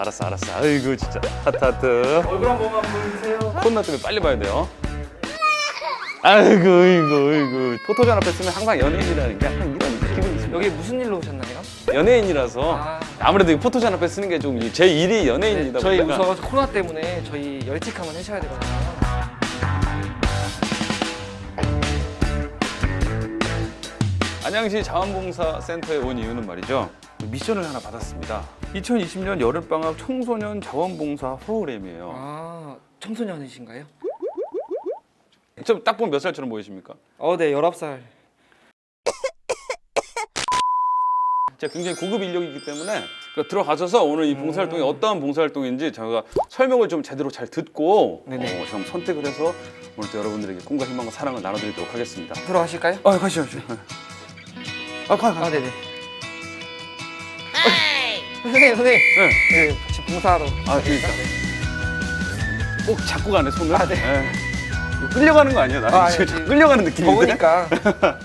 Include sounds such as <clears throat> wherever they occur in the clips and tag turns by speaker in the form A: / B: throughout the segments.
A: 알았어, 알았어. 아이고 진짜 하트 하트.
B: 얼굴 한 번만 보여주세요.
A: 코로나 때문에 빨리 봐야 돼요. 아이고, 아이고, 아이고. 포토존 앞에 쓰면 항상 연예인이라는 게 약간 이런 기분이 있습니다.
B: 여기 무슨 일로 오셨나요?
A: 연예인이라서
B: 아.
A: 아무래도 이 포토존 앞에 쓰는 게 좀 제 일이 연예인이다
B: 네, 저희
A: 보니까
B: 우선 코로나 때문에 저희 열칙 한번 해셔야 되거든요.
A: 안양시 자원봉사센터에 온 이유는 말이죠. 미션을 하나 받았습니다. 2020년 여름방학 청소년 자원봉사 프로그램이에요.
B: 아 청소년이신가요?
A: 좀 딱 보면 몇 살처럼 보이십니까?
B: 어, 네, 19살.
A: 제가 굉장히 고급 인력이기 때문에 그 들어가셔서 오늘 이 봉사활동이
B: 음.
A: 어떠한 봉사활동인지 저희가 설명을 좀 제대로 잘 듣고
B: 네네.
A: 어, 좀 선택을 해서 오늘 또 여러분들에게 꿈과 희망과 사랑을 나눠드리도록 하겠습니다.
B: 들어가실까요?
A: 아, 가시죠, 가시죠. 아, 가, 가.
B: 아, 네네. 선생님, 선생님.
A: 네.
B: 네, 지금 봉사하러.
A: 아, 그러니까. 꼭 잡고 가네, 손을.
B: 아, 네.
A: 예. 이거 끌려가는 거 아니야? 나
B: 아, 아니,
A: 자꾸 끌려가는 느낌인데.
B: 먹으니까. <laughs>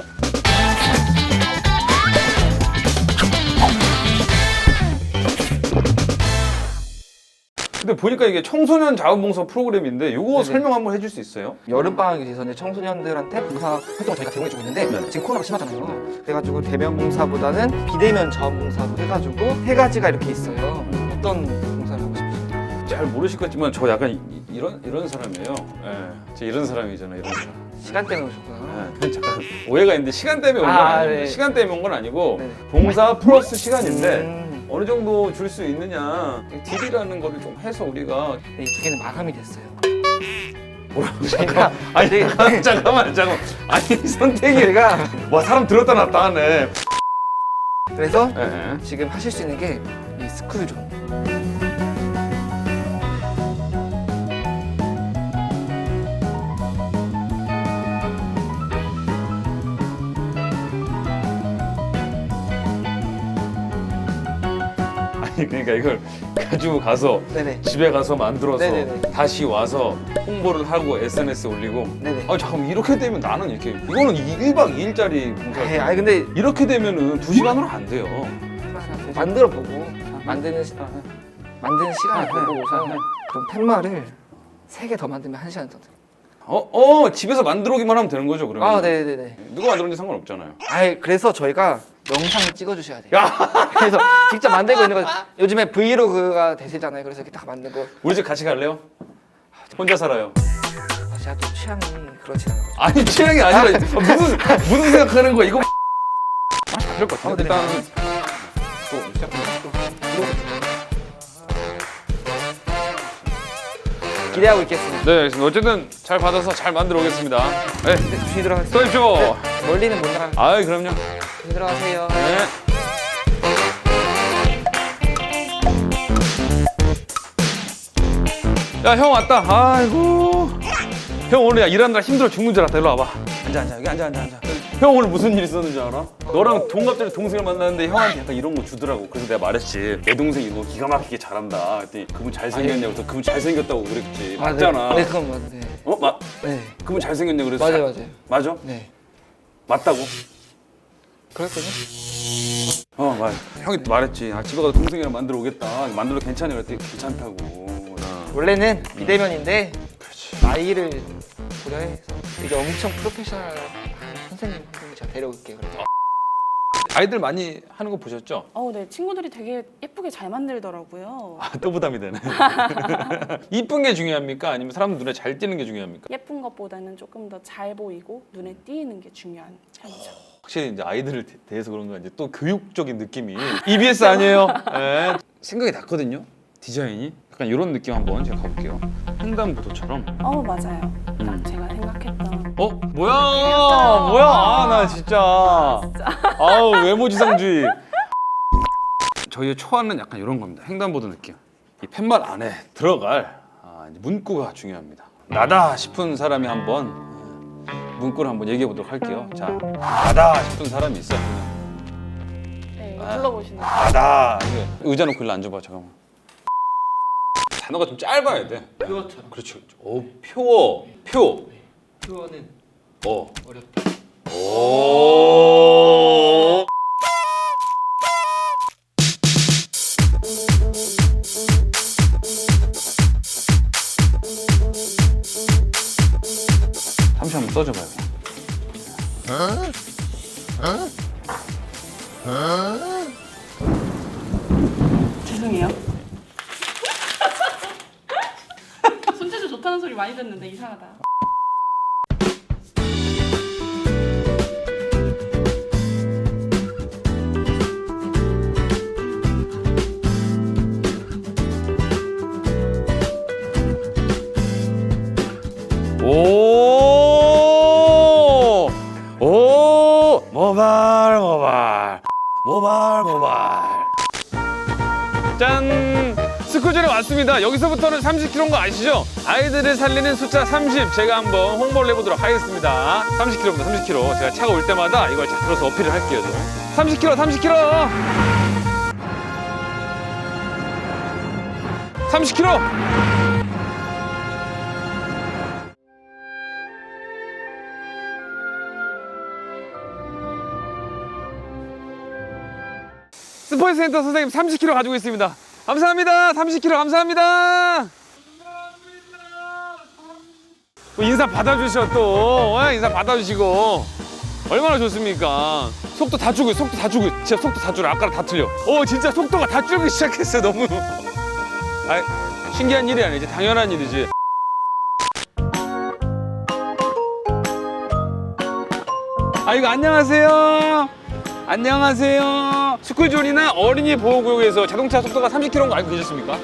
A: 근데 보니까 이게 청소년 자원봉사 프로그램인데 이거
B: 네네.
A: 설명 한번 해줄 수 있어요?
B: 여름방학이 돼서 이제 청소년들한테 봉사 활동을 저희가 제공해주고 있는데
A: 네.
B: 지금 코로나가 심하잖아요. 그래가지고 대면 봉사보다는 비대면 자원봉사로 해가지고 세 가지가 이렇게 있어요. 어떤 봉사를 하고 싶으세요?
A: 잘 모르실 것 같지만 저 약간 이, 이런 이런 사람이에요. 예. 저 이런 사람이잖아요. 이런 사람.
B: 시간 때문에 오셨구나.
A: 예. 잠깐 오해가 있는데 시간 때문에 온건
B: 아,
A: 아, 니에요
B: 네.
A: 시간 때문에 온 건 아니고
B: 네네.
A: 봉사 플러스 시간인데
B: 음,
A: 어느 정도 줄 수 있느냐 딜이라는 거를 좀 해서 우리가
B: 네, 이두 개는 마감이 됐어요.
A: 뭐라고
B: 저희가
A: 아니
B: 네.
A: 잠깐만 <laughs> 잠깐만 잠깐만 아니 선택이
B: 저희가
A: 와 사람 들었다 놨다 하네.
B: 그래서
A: 예.
B: 지금 하실 수 있는 게 이 스쿨존. <laughs>
A: 그러니까 이걸 가지고 가서
B: 네네.
A: 집에 가서 만들어서
B: 네네네.
A: 다시 와서 홍보를 하고 SNS 에 올리고
B: 네네.
A: 아 잠깐 이렇게 되면 나는 이렇게 이거는 1박 2일짜리 봉사
B: 네, 아니 근데
A: 이렇게 되면은 2시간으로 안 돼요
B: 만들어 보고 만드는 시, 만드는 시간을 보고 우선 그럼 팻말을 세 개 더 만들면 한 시간 더. 돼요.
A: 어, 어 집에서 만들어 오기만 하면 되는 거죠 그러면
B: 아, 네네네.
A: 누가 만들었는지 상관없잖아요
B: 아이 그래서 저희가 영상을 찍어주셔야 돼요. <laughs> 그래서 직접 만들고 있는 거 요즘에 브이로그가 대세잖아요. 그래서 이렇게 딱 만들고
A: 우리 집 같이 갈래요? 혼자 살아요
B: 아, 제가 또 취향이 그렇지 않아요.
A: 아니 취향이 아니라 무슨 무슨 생각하는 거야 이거 아, 그럴 것
B: 네.
A: 일단 또 시작합니다
B: 기대하고 있겠습니다.
A: 네 알겠습니다 어쨌든 잘 받아서 잘 만들어 오겠습니다 네
B: 네, 조심히 들어가세요.
A: 쏘십시오
B: 네, 멀리는 못 나가.
A: 아이 그럼요
B: 들어가세요.
A: 네. 야 형 왔다. 아이고. 형 오늘 야 일하느라 힘들어 죽는 줄 알았다. 일로 와봐. 앉아 앉아 여기 앉아 앉아 앉아. 형 오늘 무슨 일 있었는지 알아? 너랑 동갑자리 동생을 만났는데 형한테 약간 이런 거 주더라고. 그래서 내가 말했지. 내 동생 이거 기가 막히게 잘한다. 그랬더니 그분 잘생겼냐고. 그래서 그분 잘생겼다고 그랬지.
B: 아, 네.
A: 맞잖아.
B: 네, 그건 맞 네.
A: 어? 맞.
B: 네.
A: 그분 잘생겼냐고 그래서.
B: 맞아요,
A: 잘-
B: 맞아요.
A: 맞아?
B: 네.
A: 맞다고?
B: 그랬거든요.
A: 어, 맞아. 형이 또 말했지. 아, 집에 가서 동생이랑 만들어 오겠다. 만들어 괜찮아. 그랬더니 괜찮다고. 어.
B: 원래는 비대면인데. 나이를 고려해서 이제 엄청 프로페셔널 선생님 한분 제가 데려올게요. 그래서
A: 아이들 많이 하는 거 보셨죠?
C: 어, 네. 친구들이 되게 예쁘게 잘 만들더라고요.
A: 아, 또 부담이 되네. <laughs> 이쁜 게 중요합니까? 아니면 사람 눈에 잘 띄는 게 중요합니까?
C: 예쁜 것보다는 조금 더 잘 보이고 눈에 띄는 게 중요한 편이죠.
A: 확실히 이제 아이들을 대- 대해서 그런가 이제 또 교육적인 느낌이 EBS 아니에요? <laughs> 예. 생각이 났거든요. 디자인이 약간 이런 느낌 한번 제가 가볼게요. 횡단보도처럼.
C: 어, 맞아요.
A: 음.
C: 딱 생각했던.
A: 어? 뭐야? 뭐야? 아, 나 진짜. 아우 외모지상주의. <laughs> 저희의 초안은 약간 이런 겁니다. 횡단보도 느낌. 이 팻말 안에 들어갈 아, 이제 문구가 중요합니다. 나다 싶은 사람이 한번 음, 문구를 한번 얘기해 보도록 할게요. 자 나다 싶은 사람이 있어
C: 네,
A: 아.
C: 불러보시는 거.
A: 나다. 이게 의자 놓고 일로 앉아봐 잠깐만. 단어가 좀 짧아야 돼.
B: 표어처럼.
A: 그렇죠. 오 표어 표
B: 표현은
A: 어.
B: 어렵다.
A: 오. 삼시 한번 써줘봐요.
C: 죄송해요. 손재주 좋다는 소리 많이 듣는데 이상하다.
A: 스쿠줄에 왔습니다. 여기서부터는 30kg인 거 아시죠? 아이들을 살리는 숫자 30 제가 한번 홍보를 해보도록 하겠습니다. 30kg입니다. 30kg. 제가 차가 올 때마다 이걸 자 들어서 어필을 할게요. 좀. 30kg, 30kg. 30kg. 스포츠 센터 선생님 30kg 가지고 있습니다. 감사합니다. 30kg 감사합니다. 또 인사 받아주셔 또 어, 인사 받아주시고 얼마나 좋습니까? 속도 다 줄고 속도 다 줄고 진짜 속도 다 줄어 아까랑 다 틀려. 어 진짜 속도가 다 줄기 시작했어 너무. 아 신기한 일이 아니지 당연한 일이지. 아이고 안녕하세요. 안녕하세요. 스쿨존이나 어린이 보호구역에서 자동차 속도가 30km인 거 알고 계셨습니까?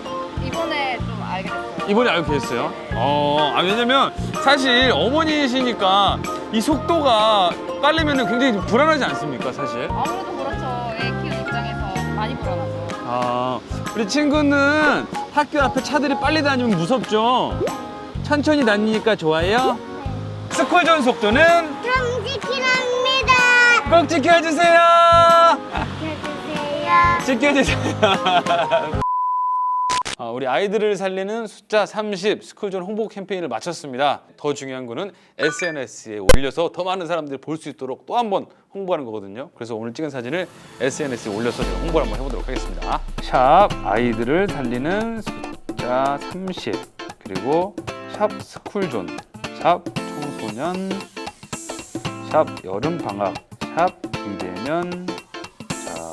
D: 이번에 좀 알게 됐어요.
A: 이번에 알고 계셨어요? 어, 아, 왜냐면 사실 어머니이시니까 이 속도가 빠르면 굉장히 좀 불안하지 않습니까, 사실?
D: 아무래도 그렇죠. 애 키우는 입장에서 많이 불안하죠.
A: 아, 우리 친구는 학교 앞에 차들이 빨리 다니면 무섭죠? 천천히 다니니까 좋아요? 스쿨존 속도는
E: 정지키랍니다.
A: 꼭
E: 지켜주세요!
A: 지켜주세요. <laughs> 아, 우리 아이들을 살리는 숫자 30 스쿨존 홍보 캠페인을 마쳤습니다. 더 중요한 거는 SNS에 올려서 더 많은 사람들이 볼 수 있도록 또 한 번 홍보하는 거거든요. 그래서 오늘 찍은 사진을 SNS에 올려서 제가 홍보를 한번 해보도록 하겠습니다. 샵 아이들을 살리는 숫자 30 그리고 샵 스쿨존 샵 청소년 샵 여름방학 샵 비대면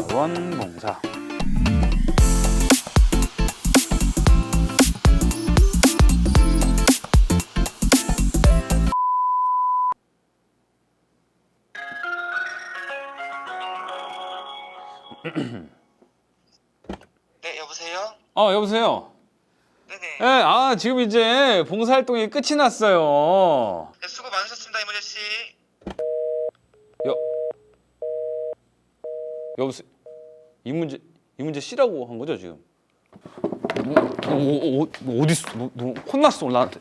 A: 자원봉사 <clears throat>
F: 네, 여보세요?
A: 어 여보세요
F: 네네.
A: 예, 아 지금 이제 봉사활동이 끝이 났어요
F: 네, 수고 많으셨습니다, 이모재 씨.
A: 여 여보세요 이 문제 이 문제 C라고 한 거죠 지금? 뭐, 뭐, 뭐, 뭐 어디 있어 뭐, 뭐 혼났어 나한테